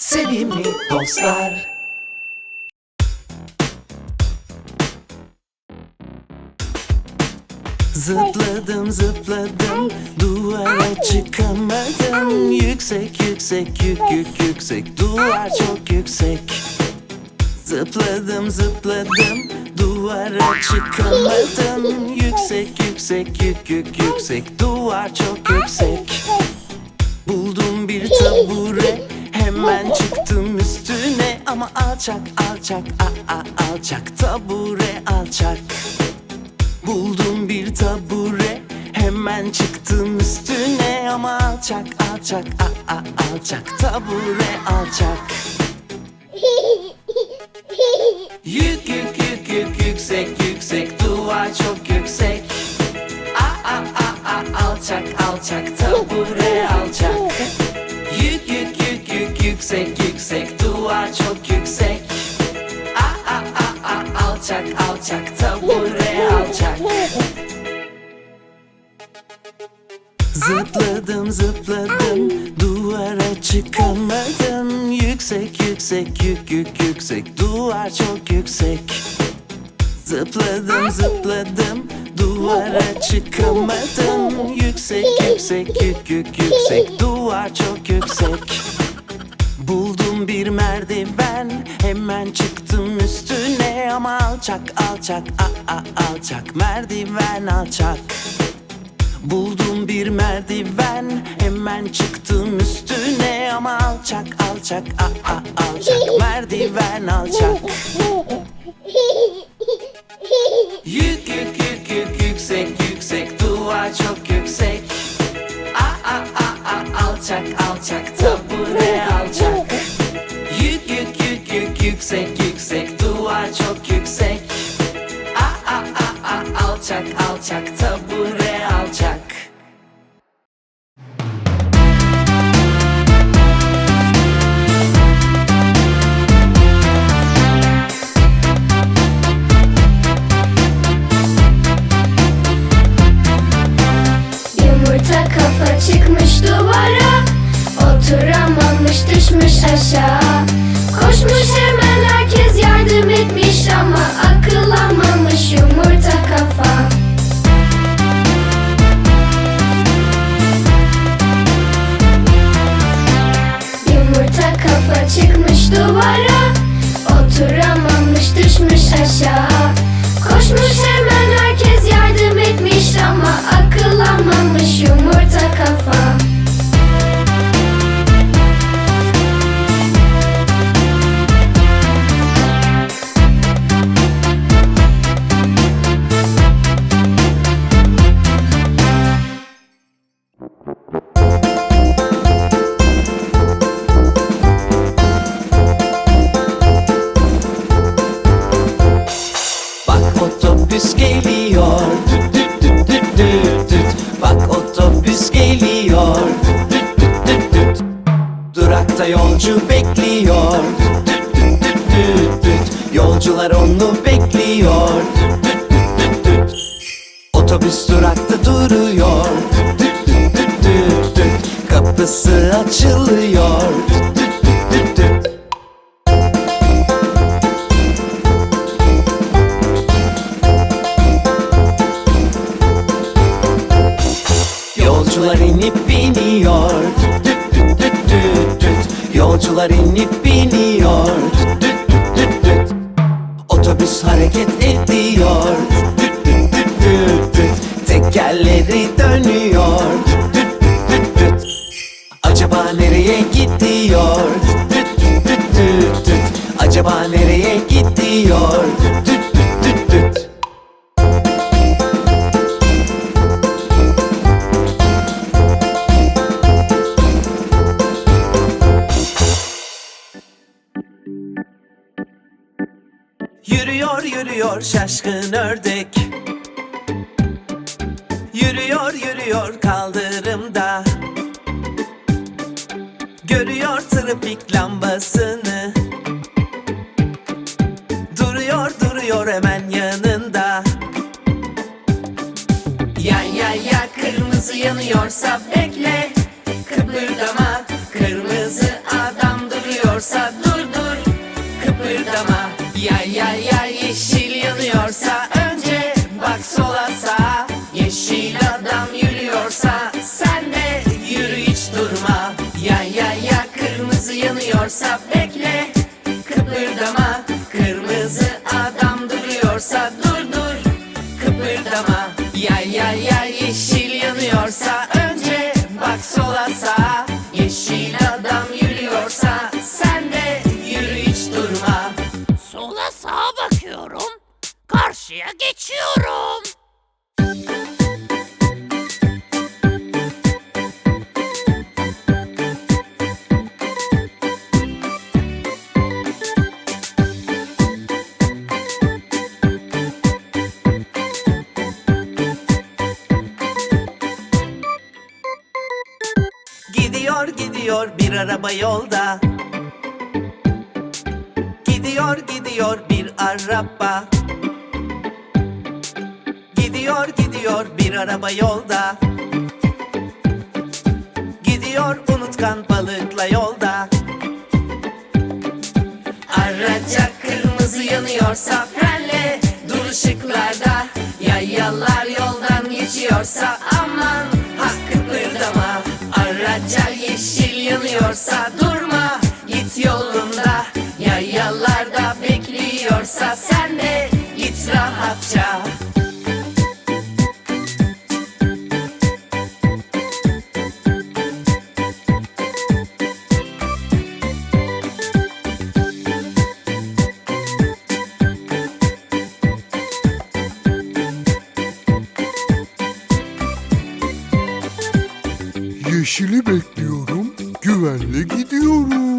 Sevimli dostlar. Zıpladım zıpladım duvara çıkamadım Yüksek yüksek yük yük yüksek. Duvar çok yüksek. Zıpladım zıpladım duvara çıkamadım Yüksek yüksek yük yük yüksek. Duvar çok yüksek. Buldum bir tabure Hemen çıktım üstüne Ama alçak alçak a a alçak. Tabure alçak. Buldum bir tabure. Hemen çıktım üstüne Ama alçak alçak a a alçak. Tabure alçak Duvar çok yüksek. A a a a alçak alçak Tabure alçak. Zıpladım zıpladım duvara çıkamadım Yüksek yüksek yük yük yüksek duvar çok yüksek. Zıpladım zıpladım duvara çıkamadım Yüksek yüksek yük yük yüksek duvar çok yüksek Buldum bir merdiven hemen çıktım üstüne. Ama alçak alçak a a alçak merdiven alçak. Buldum bir merdiven hemen çıktım üstüne. Ama alçak alçak a a alçak merdiven alçak yüksek yüksek duvar çok yüksek. A a a a alçak alçak tabure alçak. Yumurta kafa çıkmış duvara Oturamamış düşmüş aşağı Oturamamış düşmüş aşağı. Koşmuş hemen herkes yardım etmiş Ama akıllanmamış yumurta kafa otobüs geliyor düt düt düt düt düt düt Bak otobüs geliyor düt düt düt düt düt Durakta yolcu bekliyor düt düt düt düt düt düt Yolcular onu bekliyor düt düt düt düt düt Otobüs durakta duruyor düt düt düt düt düt Kapısı açılıyor düt düt inip biniyor düt düt düt düt düt Yolcular inip biniyor düt düt düt düt Otobüs hareket ediyor düt düt düt düt düt Tekerleri dönüyor düt düt düt düt Acaba nereye gidiyor düt düt düt düt düt Acaba nereye gidiyor düt Yürüyor şaşkın ördek. Yürüyor yürüyor kaldırımda. Görüyor trafik lambasını. Duruyor duruyor hemen yanında. Yan yan ya kırmızı yanıyorsa bekle yanıyorsa Bekle kıpırdama Kırmızı adam duruyorsa Dur dur kıpırdama Yay yay yay yeşil yanıyorsa Önce bak sola sağa Yeşil adam yürüyorsa Sen de yürü hiç durma Sola sağa bakıyorum. Karşıya geçiyorum. Gidiyor bir araba yolda. Gidiyor gidiyor bir araba. Gidiyor gidiyor bir araba yolda. Gidiyor unutkan balıkla yolda. Araca kırmızı yanıyorsa frenle dur ışıklarda yoldan Yeşili bekliyorum, güvenle gidiyorum.